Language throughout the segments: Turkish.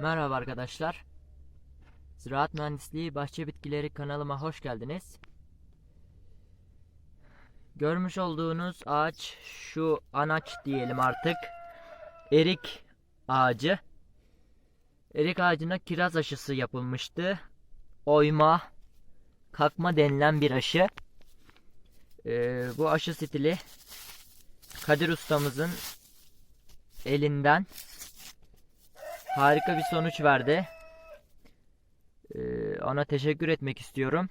Merhaba arkadaşlar. Ziraat Mühendisliği Bahçe Bitkileri kanalıma hoş geldiniz. Görmüş olduğunuz ağaç şu anaç diyelim artık. Erik ağacı. Erik ağacına kiraz aşısı yapılmıştı. Oyma, kakma denilen bir aşı. Ee, bu aşı stili Kadir ustamızın elinden harika bir sonuç verdi. Ee, ona teşekkür etmek istiyorum.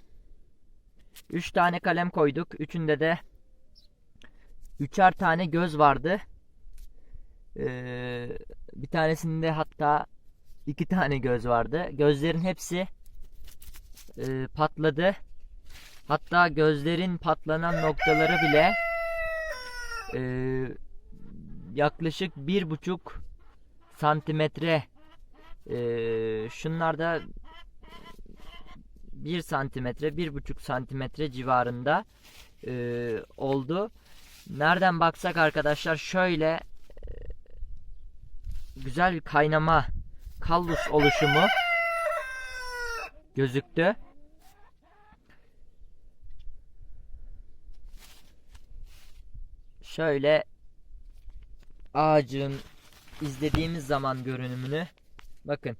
3 tane kalem koyduk. Üçünde de üçer tane göz vardı. Ee, bir tanesinde hatta iki tane göz vardı. Gözlerin hepsi e, patladı. Hatta gözlerin patlanan noktaları bile e, yaklaşık bir buçuk santimetre ee, şunlar da 1 santimetre, bir buçuk santimetre civarında ee, oldu. Nereden baksak arkadaşlar şöyle e, güzel bir kaynama kallus oluşumu gözüktü. Şöyle ağacın izlediğimiz zaman görünümünü bakın.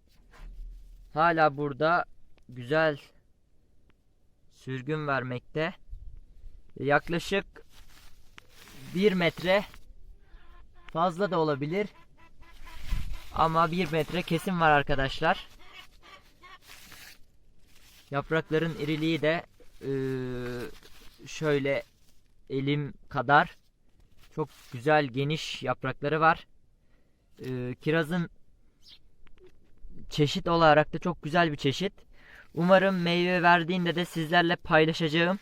Hala burada güzel sürgün vermekte. Yaklaşık 1 metre fazla da olabilir. Ama 1 metre kesin var arkadaşlar. Yaprakların iriliği de eee, şöyle elim kadar çok güzel geniş yaprakları var. Ee, kirazın çeşit olarak da çok güzel bir çeşit. Umarım meyve verdiğinde de sizlerle paylaşacağım.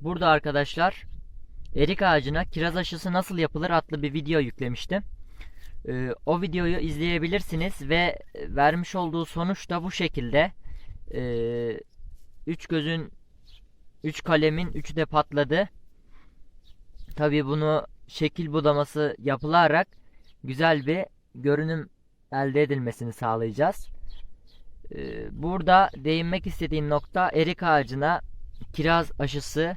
Burada arkadaşlar erik ağacına kiraz aşısı nasıl yapılır adlı bir video yüklemiştim. Ee, o videoyu izleyebilirsiniz ve vermiş olduğu sonuç da bu şekilde. Ee, üç gözün, üç kalemin üçü de patladı. Tabii bunu şekil budaması yapılarak güzel bir görünüm elde edilmesini sağlayacağız. Ee, Burada değinmek istediğim nokta erik ağacına kiraz aşısı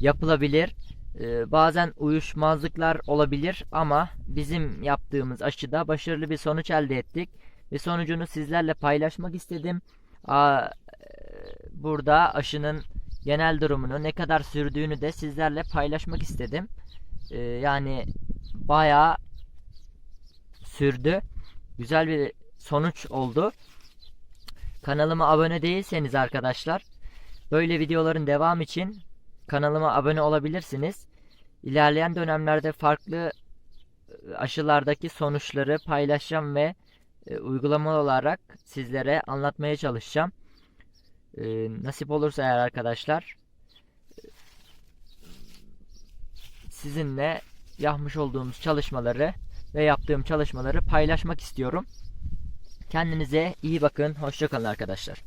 yapılabilir. Ee, Bazen uyuşmazlıklar olabilir ama bizim yaptığımız aşıda başarılı bir sonuç elde ettik ve sonucunu sizlerle paylaşmak istedim. E, Burada aşının genel durumunu ne kadar sürdüğünü de sizlerle paylaşmak istedim. Ee, yani bayağı sürdü. Güzel bir sonuç oldu. Kanalıma abone değilseniz arkadaşlar böyle videoların devam için kanalıma abone olabilirsiniz. İlerleyen dönemlerde farklı e, aşılardaki sonuçları paylaşacağım ve e, uygulamalı olarak sizlere anlatmaya çalışacağım. E, nasip olursa eğer arkadaşlar sizinle yapmış olduğumuz çalışmaları ve yaptığım çalışmaları paylaşmak istiyorum. Kendinize iyi bakın. Hoşçakalın arkadaşlar.